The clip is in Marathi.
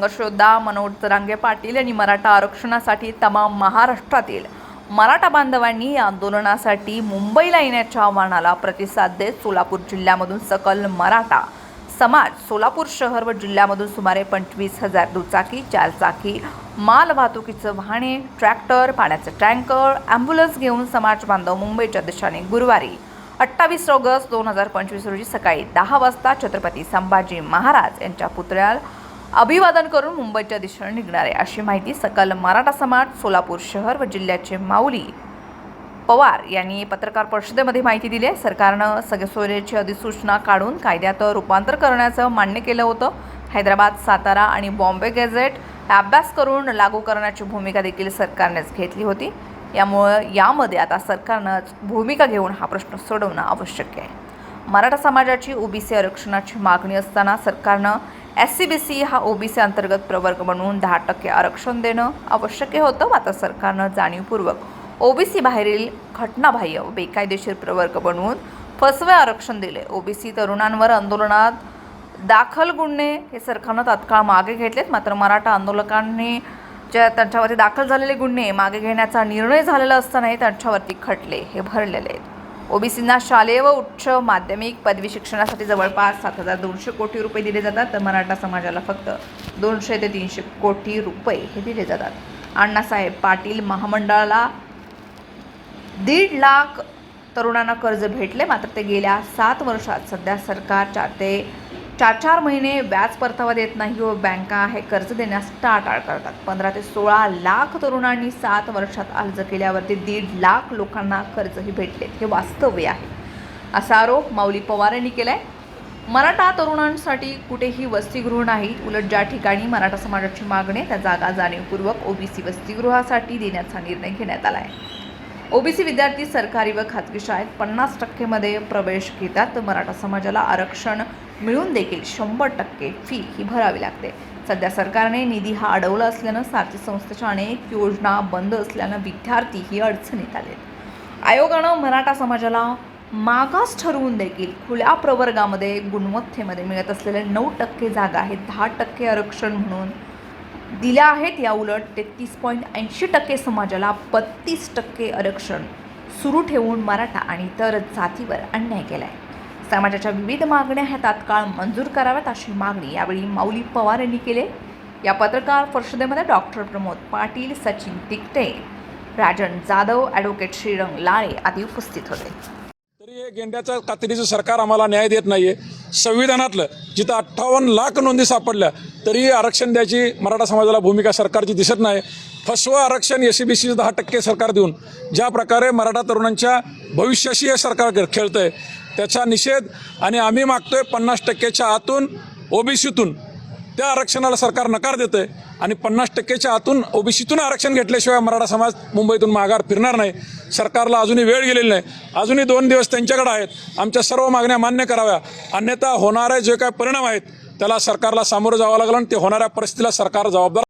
संघर्ष मनोज जरांगे पाटील यांनी मराठा आरक्षणासाठी तमाम महाराष्ट्रातील मराठा बांधवांनी या आंदोलनासाठी मुंबईला येण्याच्या आव्हानाला प्रतिसाद देत सोलापूर जिल्ह्यामधून सकल मराठा समाज सोलापूर शहर व जिल्ह्यामधून सुमारे पंचवीस हजार दुचाकी चारचाकी माल वाहतुकीचं वाहने ट्रॅक्टर पाण्याचे टँकर ॲम्ब्युलन्स घेऊन समाज बांधव मुंबईच्या दिशेने गुरुवारी अठ्ठावीस ऑगस्ट दोन हजार पंचवीस रोजी सकाळी दहा वाजता छत्रपती संभाजी महाराज यांच्या पुतळ्याला अभिवादन करून मुंबईच्या दिशेने निघणार आहे अशी माहिती सकल मराठा समाज सोलापूर शहर व जिल्ह्याचे माऊली पवार यांनी पत्रकार परिषदेमध्ये माहिती दिली आहे. सरकारनं सगळ्या अधिसूचना काढून कायद्यात रूपांतर करण्याचं मान्य केलं होतं. हैदराबाद सातारा आणि बॉम्बे गॅझेट अभ्यास करून लागू करण्याची भूमिका देखील सरकारनेच घेतली होती. यामुळं यामध्ये आता सरकारनंच भूमिका घेऊन हा प्रश्न सोडवणं आवश्यक आहे. मराठा समाजाची ओबीसी आरक्षणाची मागणी असताना सरकारनं एस सी बी सी हा ओबीसी अंतर्गत प्रवर्ग म्हणून दहा टक्के आरक्षण देणं आवश्यक होतं मात्र सरकारनं जाणीवपूर्वक ओबीसी बाहेरील घटनाबाह्य बेकायदेशीर प्रवर्ग बनवून फसवे आरक्षण दिले. ओबीसी तरुणांवर आंदोलनात दाखल गुन्हे हे सरकारनं तात्काळ मागे घेतलेत मात्र मराठा आंदोलकांनी ज्या त्यांच्यावरती दाखल झालेले गुन्हे मागे घेण्याचा निर्णय झालेला असतानाही त्यांच्यावरती खटले हे भरलेले आहेत. ओबीसींना शालेय व उच्च माध्यमिक पदवी शिक्षणासाठी जवळपास सात हजार दोनशे कोटी रुपये दिले जातात तर मराठा समाजाला फक्त दोनशे ते तीनशे कोटी रुपये हे दिले जातात. अण्णासाहेब पाटील महामंडळाला दीड लाख तरुणांना कर्ज भेटले मात्र ते गेल्या सात वर्षात सध्या सरकारच्या ते चार चार महिने व्याज परतावा देत नाही व बँका हे कर्ज देण्यास टाळाटाळ करतात. पंधरा ते सोळा लाख तरुणांनी सात वर्षात अर्ज केल्यावरती दीड लाख लोकांना कर्जही भेटलेत हे वास्तव्य आहे. असा आरोप माऊली पवार यांनी आहे मराठा तरुणांसाठी कुठेही वसतिगृह नाही. उलट ज्या ठिकाणी मराठा समाजाची मागणी त्या जागा जाणीवपूर्वक ओबीसी वसतिगृहासाठी देण्याचा निर्णय घेण्यात आला आहे ओबीसी विद्यार्थी सरकारी व खाजगी शाळेत पन्नास टक्केमध्ये प्रवेश घेतात. मराठा समाजाला आरक्षण मिळून देखील शंभर टक्के फी ही भरावी लागते. सध्या सरकारने निधी हा अडवला असल्यानं सारथी संस्थेच्या अनेक योजना बंद असल्यानं विद्यार्थी ही अडचणीत आले आयोगानं मराठा समाजाला मागास ठरवून देखील खुल्या प्रवर्गामध्ये गुणवत्तेमध्ये मिळत असलेल्या नऊ टक्के जागा हे दहा टक्के आरक्षण म्हणून दिल्या आहेत. या उलट तेहतीस पॉईंट ऐंशी टक्के समाजाला बत्तीस टक्के आरक्षण सुरू ठेवून मराठा आणि इतर जातीवर अन्याय केला आहे समाजाच्या विविध मागण्या ह्या तात्काळ मंजूर कराव्यात अशी मागणी यावेळी माऊली पवार यांनी केली. या पत्रकार परिषदेमध्ये डॉक्टर प्रमोद पाटील सचिन तिकटे राजन जाधव ॲडव्होकेट श्रीरंग लाळे आदी उपस्थित होते. तरी गेंड्याचं कातडीचं सरकार आम्हाला न्याय देत नाहीये. संविधानातलं जिथं अठ्ठावन्न लाख नोंदी सापडल्या तरी आरक्षण द्यायची मराठा समाजाला भूमिका सरकारची दिसत नाही. फसवं आरक्षण एस सी बी सी दहा टक्के सरकार देऊन ज्या प्रकारे मराठा तरुणांच्या भविष्याशी हे सरकार खेळ- खेळतंय त्याचा निषेध आणि आम्ही मागतोय पन्नास टक्क्याच्या आतून ओबीसीतून त्या आरक्षणाला सरकार नकार देतंय. आणि पन्नास टक्क्याच्या आतून ओबीसीतून आरक्षण घेतल्याशिवाय मराठा समाज मुंबईतून माघार फिरणार नाही. सरकारला अजूनही वेळ गेलेली नाही. अजूनही दोन दिवस त्यांच्याकडे आहेत. आमच्या सर्व मागण्या मान्य कराव्या. अन्यथा होणारे जे काय परिणाम आहेत त्याला सरकारला सामोरं जावं लागलं आणि ते होणाऱ्या परिस्थितीला सरकार जबाबदार